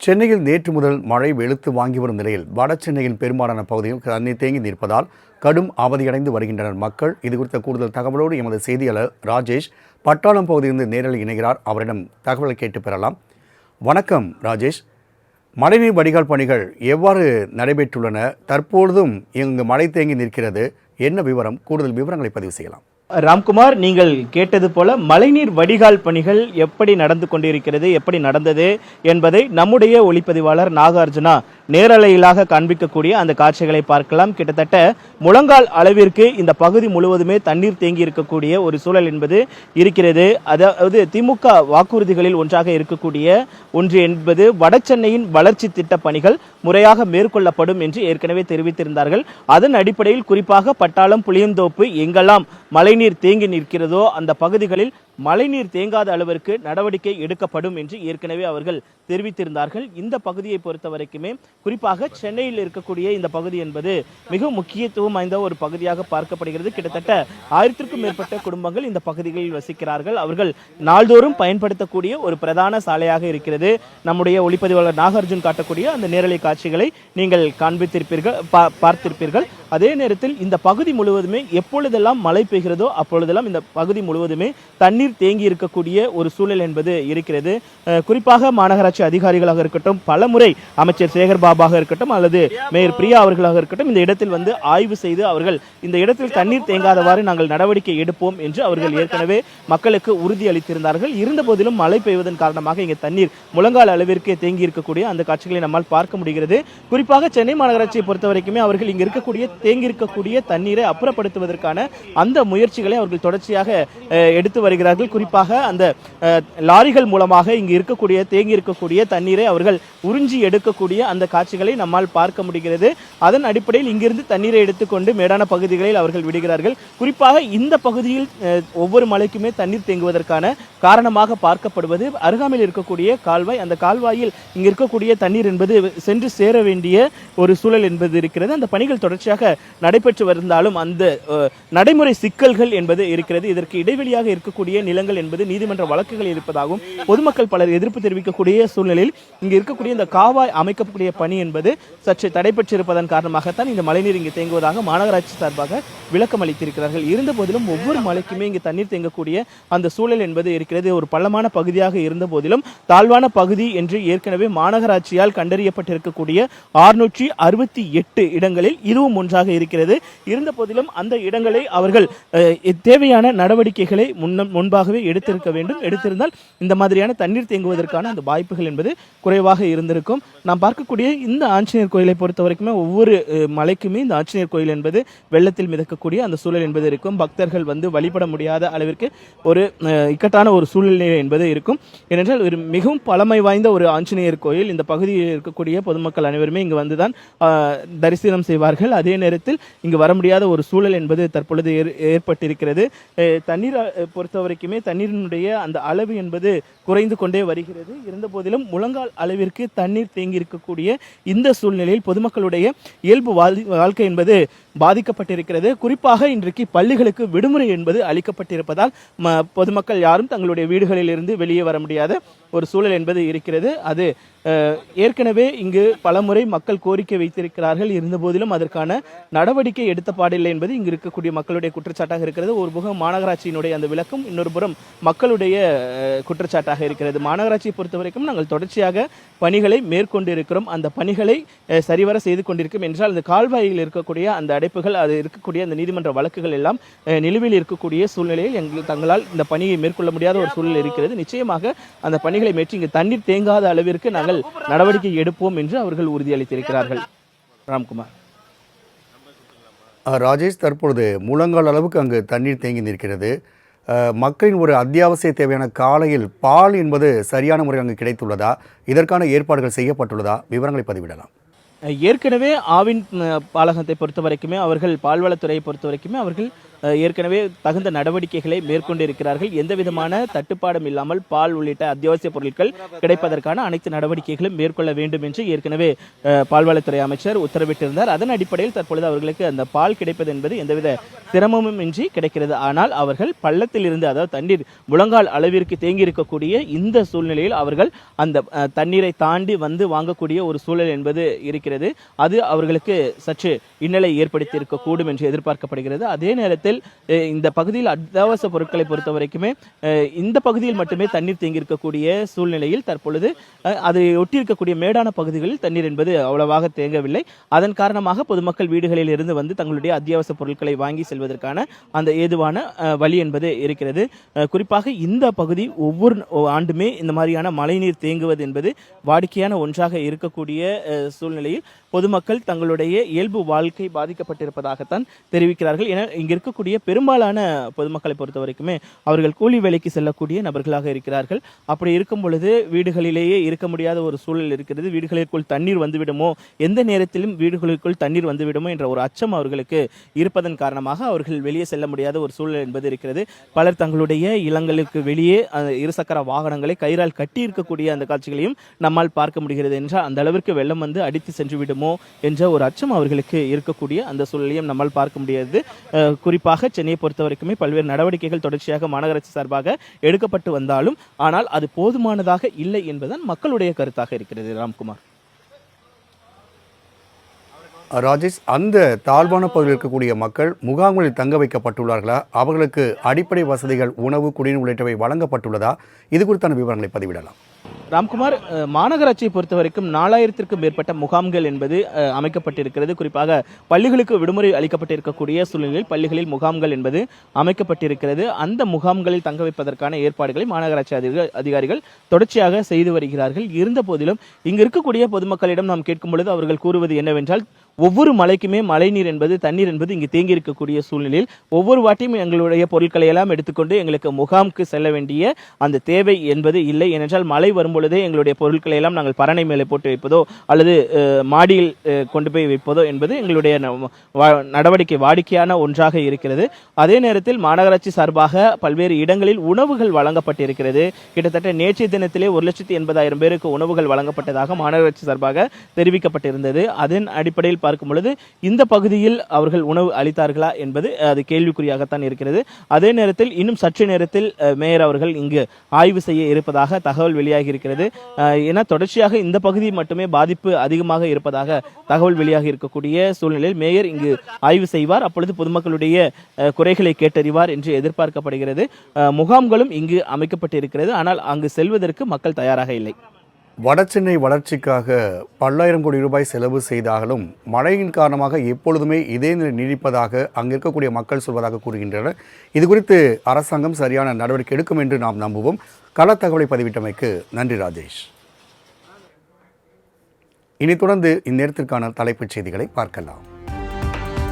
சென்னையில் நேற்று முதல் மழை வெளுத்து வாங்கி வரும் நிலையில் வட சென்னையின் பெரும்பாலான பகுதியில் தண்ணீர் தேங்கி நிற்பதால் கடும் அவதியடைந்து வருகின்றனர் மக்கள். இது குறித்த கூடுதல் தகவலோடு எமது செய்தியாளர் ராஜேஷ் பட்டாளம் பகுதியிலிருந்து நேரில் இணைகிறார். அவரிடம் தகவலை கேட்டு பெறலாம். வணக்கம் ராஜேஷ். மழைநீர் வடிகால் பணிகள் எவ்வாறு நடைபெற்றுள்ளன? தற்பொழுதும் இங்கு மழை தேங்கி நிற்கிறது. என்ன விவரம்? கூடுதல் விவரங்களை பதிவு செய்யலாம். ராம்குமார் நீங்கள் கேட்டது போல மழைநீர் வடிகால் பணிகள் எப்படி நடந்து கொண்டிருக்கிறது எப்படி நடந்தது என்பதை நம்முடைய ஒளிப்பதிவாளர் நாகார்ஜுனா நேரலையிலாக காண்பிக்கக்கூடிய அந்த காட்சிகளை பார்க்கலாம். கிட்டத்தட்ட முழங்கால் அளவிற்கு இந்த பகுதி முழுவதுமே தண்ணீர் தேங்கி இருக்கக்கூடிய ஒரு சூழல் என்பது இருக்கிறது. அதாவது திமுக வாக்குறுதிகளில் ஒன்றாக இருக்கக்கூடிய ஒன்று என்பது வடசென்னையின் வளர்ச்சி திட்ட பணிகள் முறையாக மேற்கொள்ளப்படும் என்று ஏற்கனவே தெரிவித்திருந்தார்கள். அதன் அடிப்படையில் குறிப்பாக பட்டாளம் புளியந்தோப்பு எங்கெல்லாம் மழைநீர் தேங்கி நிற்கிறதோ அந்த பகுதிகளில் மழைநீர் தேங்காத அளவிற்கு நடவடிக்கை எடுக்கப்படும் என்று ஏற்கனவே அவர்கள் தெரிவித்திருந்தார்கள். இந்த பகுதியை பொறுத்த வரைக்குமே குறிப்பாக சென்னையில் இருக்கக்கூடிய இந்த பகுதி என்பது மிக முக்கியத்துவம் வாய்ந்த ஒரு பகுதியாக பார்க்கப்படுகிறது. கிட்டத்தட்ட ஆயிரத்திற்கும் மேற்பட்ட குடும்பங்கள் இந்த பகுதிகளில் வசிக்கிறார்கள். அவர்கள் நாள்தோறும் பயன்படுத்தக்கூடிய ஒரு பிரதான சாலையாக இருக்கிறது. நம்முடைய ஒளிப்பதிவாளர் நாகார்ஜுன் காட்டக்கூடிய அந்த நேரலை காட்சிகளை நீங்கள் காண்பித்திருப்பீர்கள் பா- பார்த்திருப்பீர்கள். அதே நேரத்தில் இந்த பகுதி முழுவதுமே எப்பொழுதெல்லாம் மழை பெய்கிறதோ அப்பொழுதெல்லாம் இந்த பகுதி முழுவதுமே தண்ணீர் தேங்கி இருக்கக்கூடிய ஒரு சூழல் என்பது இருக்கிறது. குறிப்பாக மாநகராட்சி அதிகாரிகளாக இருக்கட்டும் பலமுறை அமைச்சர் சேகர் பாபாக இருக்கட்டும் அல்லது மேயர் பிரியா அவர்களாக இருக்கட்டும் இந்த இடத்தில் வந்து ஆய்வு செய்து அவர்கள் இந்த இடத்தில் தண்ணீர் தேங்காதவாறு நாங்கள் நடவடிக்கை எடுப்போம் என்று அவர்கள் ஏற்கனவே மக்களுக்கு உறுதி அளித்திருந்தார்கள். இருந்த போதிலும் மழை பெய்வதன் காரணமாக இங்கே தண்ணீர் முழங்கால் அளவிற்கு தேங்கி இருக்கக்கூடிய அந்த காட்சிகளை நம்மால் பார்க்க முடிகிறது. குறிப்பாக சென்னை மாநகராட்சியை பொறுத்த வரைக்குமே அவர்கள் இங்கு இருக்கக்கூடிய தேங்கி இருக்கக்கூடிய தண்ணீரை அப்புறப்படுத்துவதற்கான அந்த முயற்சிகளை அவர்கள் தொடர்ச்சியாக எடுத்து வருகிறார்கள். குறிப்பாக அந்த லாரிகள் மூலமாக இங்கு இருக்கக்கூடிய தேங்கி இருக்கக்கூடிய தண்ணீரை அவர்கள் உறிஞ்சி எடுக்கக்கூடிய அந்த காட்சிகளை நம்மால் பார்க்க முடிகிறது. அதன் அடிப்படையில் இங்கிருந்து தண்ணீரை எடுத்துக்கொண்டு மேடான பகுதிகளில் அவர்கள் விடுகிறார்கள். குறிப்பாக இந்த பகுதியில் ஒவ்வொரு மலைக்குமே தண்ணீர் தேங்குவதற்கான காரணமாக பார்க்கப்படுவது அருகாமையில் இருக்கக்கூடிய கால்வாய். அந்த கால்வாயில் இங்கு இருக்கக்கூடிய தண்ணீர் என்பது சென்று சேர வேண்டிய ஒரு சூழல் என்பது இருக்கிறது. அந்த பணிகள் தொடர்ச்சியாக நடைபெற்று வந்தாலும் அந்த நடைமுறை சிக்கல்கள் என்பது இருக்கிறது. இதற்கு இடைவெளியாக இருக்கக்கூடிய நிலங்கள் என்பது நீதிமன்ற வழக்குகள் இருப்பதாகவும் பொதுமக்கள் பலர் எதிர்ப்பு தெரிவிக்கக்கூடிய சூழ்நிலையில் இங்கு இருக்கக்கூடிய இந்த காவாய் அமைக்கக்கூடிய பணி என்பது சற்று தடைபெற்றிருப்பதன் காரணமாகத்தான் இந்த மழைநீர் இங்கு தேங்குவதாக மாநகராட்சி சார்பாக விளக்கம் அளித்திருக்கிறார்கள். இருந்த போதிலும் ஒவ்வொரு மலைக்குமே இங்கு தண்ணீர் தேங்கக்கூடிய அந்த சூழல் என்பது இருக்கிறது. ஒரு பள்ளமான பகுதியாக இருந்த போதிலும் தாழ்வான பகுதி என்று ஏற்கனவே மாநகராட்சியால் கண்டறியப்பட்டிருக்கக்கூடிய ஆறுநூற்றி அறுபத்தி எட்டு இடங்களில் இதுவும் ஒன்றாக இருக்கிறது. இருந்த போதிலும் அந்த இடங்களை அவர்கள் தேவையான நடவடிக்கைகளை முன்ன முன்பாகவே எடுத்திருக்க வேண்டும். எடுத்திருந்தால் இந்த மாதிரியான தண்ணீர் தேங்குவதற்கான அந்த வாய்ப்புகள் என்பது குறைவாக இருந்திருக்கும். நாம் பார்க்கக்கூடிய இந்த ஆஞ்சநேயர் கோயிலை பொறுத்த வரைக்குமே ஒவ்வொரு மலைக்குமே இந்த ஆஞ்சநேயர் கோயில் என்பது வெள்ளத்தில் மிதக்கக்கூடிய அந்த சூழல் என்பது இருக்கும். பக்தர்கள் வந்து வழிபட முடியாத அளவிற்கு ஒரு இக்கட்டான ஒரு சூழ்நிலை என்பது இருக்கும். ஏனென்றால் ஒரு மிகவும் பழமை வாய்ந்த ஒரு ஆஞ்சநேயர் கோயில். இந்த பகுதியில் இருக்கக்கூடிய பொதுமக்கள் அனைவருமே இங்கு வந்துதான் தரிசனம் செய்வார்கள். அதே நேரத்தில் இங்கு வர முடியாத ஒரு சூழல் என்பது தற்பொழுது ஏற்- ஏற்பட்டிருக்கிறது. தண்ணீர் பொறுத்த வரைக்குமே தண்ணீரினுடைய அந்த அளவு என்பது குறைந்து கொண்டே வருகிறது. இருந்த போதிலும் முழங்கால் அளவிற்கு தண்ணீர் தேங்கி இருக்கக்கூடிய இந்த சூழ்நிலையில் பொதுமக்களுடைய இயல்பு வாழ்- வாழ்க்கை என்பது பாதிக்கப்பட்டிருக்கிறது. குறிப்பாக இன்றைக்கு பள்ளிகளுக்கு விடுமுறை என்பது அளிக்கப்பட்டிருப்பதால் ம- பொதுமக்கள் யாரும் தங்களுடைய வீடுகளில் இருந்து வெளியே வர முடியாத ஒரு சூழல் என்பது இருக்கிறது. அது ஏற்கனவே இங்கு பலமுறை மக்கள் கோரிக்கை வைத்திருக்கிறார்கள். இருந்தபோதிலும் அதற்கான நடவடிக்கை எடுத்த பாடில்லை என்பது இங்கு இருக்கக்கூடிய மக்களுடைய குற்றச்சாட்டாக இருக்கிறது. ஒரு புறம் மாநகராட்சியினுடைய அந்த விளக்கம் இன்னொரு புறம் மக்களுடைய குற்றச்சாட்டாக இருக்கிறது. மாநகராட்சியை பொறுத்த வரைக்கும் நாங்கள் தொடர்ச்சியாக பணிகளை மேற்கொண்டிருக்கிறோம். அந்த பணிகளை சரிவர செய்து கொண்டிருக்கும். என்றால் அந்த கால்வாயில் இருக்கக்கூடிய அந்த அடை அடைப்புகள் அது இருக்கக்கூடிய அந்த நீதிமன்ற வழக்குகள் எல்லாம் நிலுவையில் இருக்கக்கூடிய சூழ்நிலையில் எங்கள் தங்களால் இந்த பணியை மேற்கொள்ள முடியாத ஒரு சூழ்நிலை இருக்கிறது. நிச்சயமாக அந்த பணிகளை மேற்று இங்கு தண்ணீர் தேங்காத அளவிற்கு நாங்கள் நடவடிக்கை எடுப்போம் என்று அவர்கள் உறுதியளித்திருக்கிறார்கள். ராம்குமார். ராஜேஷ் தற்பொழுது முழங்கால் அளவுக்கு அங்கு தண்ணீர் தேங்கி நிற்கிறது. மக்களின் ஒரு அத்தியாவசிய தேவையான காலையில் பால் என்பது சரியான முறையில் அங்கு கிடைத்துள்ளதா? இதற்கான ஏற்பாடுகள் செய்யப்பட்டுள்ளதா? விவரங்களை பதிவிடலாம். ஏற்கனவே ஆவின் பாலகத்தை பொறுத்த வரைக்குமே அவர்கள் பால்வளத்துறையை பொறுத்த வரைக்குமே அவர்கள் ஏற்கனவே தகுந்த நடவடிக்கைகளை மேற்கொண்டிருக்கிறார்கள். எந்த விதமான தட்டுப்பாடும் இல்லாமல் பால் உள்ளிட்ட அத்தியாவசிய பொருட்கள் கிடைப்பதற்கான அனைத்து நடவடிக்கைகளும் மேற்கொள்ள வேண்டும் என்று ஏற்கனவே பால்வளத்துறை அமைச்சர் உத்தரவிட்டிருந்தார். அதன் அடிப்படையில் தற்பொழுது அவர்களுக்கு அந்த பால் கிடைப்பது என்பது எந்தவித சிரமமும் இன்றி கிடைக்கிறது. ஆனால் அவர்கள் பள்ளத்தில் இருந்து அதாவது தண்ணீர் முழங்கால் அளவிற்கு தேங்கி இருக்கக்கூடிய இந்த சூழ்நிலையில் அவர்கள் அந்த தண்ணீரை தாண்டி வந்து வாங்கக்கூடிய ஒரு சூழல் என்பது இருக்கிறது. அது அவர்களுக்கு சற்று இன்னலை ஏற்படுத்தி இருக்கக்கூடும் என்று எதிர்பார்க்கப்படுகிறது. அதே நேரத்தில் நேரத்தில் இந்த பகுதியில் அத்தியாவசிய பொருட்களை பொறுத்த வரைக்குமே இந்த பகுதியில் மட்டுமே தண்ணீர் தேங்கியிருக்கக்கூடிய சூழ்நிலையில் தற்பொழுது அதை ஒட்டி இருக்கக்கூடிய மேடான பகுதிகளில் தண்ணீர் என்பது அவ்வளவாக தேங்கவில்லை. அதன் காரணமாக பொதுமக்கள் வீடுகளில் இருந்து வந்து தங்களுடைய அத்தியாவசிய பொருட்களை வாங்கி செல்வதற்கான அந்த ஏதுவான வழி என்பது இருக்கிறது. குறிப்பாக இந்த பகுதி ஒவ்வொரு ஆண்டுமே இந்த மாதிரியான மழைநீர் தேங்குவது என்பது வாடிக்கையான ஒன்றாக இருக்கக்கூடிய சூழ்நிலையில் பொதுமக்கள் தங்களுடைய இயல்பு வாழ்க்கை பாதிக்கப்பட்டிருப்பதாகத்தான் தெரிவிக்கிறார்கள். என இங்க இருக்கக்கூடிய பெரும்பாலான பொதுமக்களை பொறுத்த வரைக்குமே அவர்கள் கூலி வேலைக்கு செல்லக்கூடிய நபர்களாக இருக்கிறார்கள். அப்படி இருக்கும் பொழுது வீடுகளிலேயே இருக்க முடியாத ஒரு சூழல் இருக்கிறது. வீடுகளிற்குள் தண்ணீர் வந்துவிடுமோ? எந்த நேரத்திலும் வீடுகளுக்குள் தண்ணீர் வந்துவிடுமோ என்ற ஒரு அச்சம் அவர்களுக்கு இருப்பதன் காரணமாக அவர்கள் வெளியே செல்ல முடியாத ஒரு சூழல் என்பது இருக்கிறது. பலர் தங்களுடைய இளங்களுக்கு வெளியே அந்த இருசக்கர வாகனங்களை கயிறால் கட்டி இருக்கக்கூடிய அந்த காட்சிகளையும் நம்மால் பார்க்க முடிகிறது என்றால் அந்த அளவிற்கு வெள்ளம் வந்து அடித்து சென்று விடுமோ என்ற ஒரு அச்சம் அவர்களுக்கு இருக்கக்கூடிய அந்த சூழலையும் நம்மால் பார்க்க முடியாது. குறிப்பாக குறிப்பாக சென்னையை பொறுத்த வரைக்குமே பல்வேறு நடவடிக்கைகள் தொடர்ச்சியாக மாநகராட்சி சார்பாக எடுக்கப்பட்டு வந்தாலும் ஆனால் அது போதுமானதாக இல்லை என்பதுதான் மக்களுடைய கருத்தாக இருக்கிறது. ராம்குமார். ராஜேஷ் அந்த தாழ்வான பகுதியில் இருக்கக்கூடிய மக்கள் முகாம்களில் தங்க வைக்கப்பட்டுள்ளார்களா? அவர்களுக்கு அடிப்படை வசதிகள் உணவு குடிநீர் உள்ளிட்டவை வழங்கப்பட்டுள்ளதா? இது குறித்தான விவரங்களை பதிவிடலாம். ராம்குமார் மாநகராட்சியை பொறுத்த வரைக்கும் நாலாயிரத்திற்கும் மேற்பட்ட முகாம்கள் என்பது அமைக்கப்பட்டிருக்கிறது. குறிப்பாக பள்ளிகளுக்கு விடுமுறை அளிக்கப்பட்டிருக்கக்கூடிய சூழ்நிலையில் பள்ளிகளில் முகாம்கள் என்பது அமைக்கப்பட்டிருக்கிறது. அந்த முகாம்களில் தங்க வைப்பதற்கான ஏற்பாடுகளை மாநகராட்சி அதிக- அதிகாரிகள் தொடர்ச்சியாக செய்து வருகிறார்கள். இருந்த போதிலும் இங்கு இருக்கக்கூடிய பொதுமக்களிடம் நாம் கேட்கும் பொழுது அவர்கள் கூறுவது என்னவென்றால் ஒவ்வொரு மலைக்குமே மழைநீர் என்பது தண்ணீர் என்பது இங்கு தேங்கி இருக்கக்கூடிய சூழ்நிலையில் ஒவ்வொரு வாட்டியும் எங்களுடைய பொருட்களை எல்லாம் எடுத்துக்கொண்டு எங்களுக்கு முகாமுக்கு செல்ல வேண்டிய அந்த தேவை என்பது இல்லை. ஏனென்றால் மழை வரும்பொழுதே எங்களுடைய பொருட்களை எல்லாம் நாங்கள் பரணை மேலே போட்டு வைப்பதோ அல்லது மாடியில் கொண்டு போய் வைப்பதோ என்பது எங்களுடைய நடவடிக்கை வாடிக்கையான ஒன்றாக இருக்கிறது. அதே நேரத்தில் மாநகராட்சி சார்பாக பல்வேறு இடங்களில் உணவுகள் வழங்கப்பட்டிருக்கிறது. கிட்டத்தட்ட நேற்றைய தினத்திலே ஒரு லட்சத்தி எண்பதாயிரம் பேருக்கு உணவுகள் வழங்கப்பட்டதாக மாநகராட்சி சார்பாக தெரிவிக்கப்பட்டிருந்தது. அதன் அடிப்படையில் பார்க்கும் பொழுது இந்த பகுதியில் அவர்கள் உணவு அளித்தார்களா என்பது அது கேள்விக்குறியாகத்தான் இருக்கிறது. அதே நேரத்தில் இன்னும் சற்று நேரத்தில் மேயர் அவர்கள் இங்கு ஆய்வு செய்ய இருப்பதாக தகவல் வெளியாகி இருக்கிறது. ஏன்னா தொடர்ச்சியாக இந்த பகுதி மட்டுமே பாதிப்பு அதிகமாக இருப்பதாக தகவல் வெளியாகி இருக்கக்கூடிய சூழ்நிலையில் மேயர் இங்கு ஆய்வு செய்வார். அப்பொழுது பொதுமக்களுடைய குறைகளை கேட்டறிவார் என்று எதிர்பார்க்கப்படுகிறது. முகாம்களும் இங்கு அமைக்கப்பட்டிருக்கிறது. ஆனால் அங்கு செல்வதற்கு மக்கள் தயாராக இல்லை. வடசென்னை வளர்ச்சிக்காக பல்லாயிரம் கோடி ரூபாய் செலவு செய்தாலும் மழையின் காரணமாக எப்பொழுதுமே இதே நிலை நீடிப்பதாக அங்கு இருக்கக்கூடிய மக்கள் சொல்வதாக கூறுகின்றனர். இது குறித்து அரசாங்கம் சரியான நடவடிக்கை எடுக்கும் என்று நாம் நம்புவோம். கள தகவலை பதிவிட்டமைக்கு நன்றி ராஜேஷ். இனி தொடர்ந்து இந்நேரத்திற்கான தலைப்புச் செய்திகளை பார்க்கலாம்.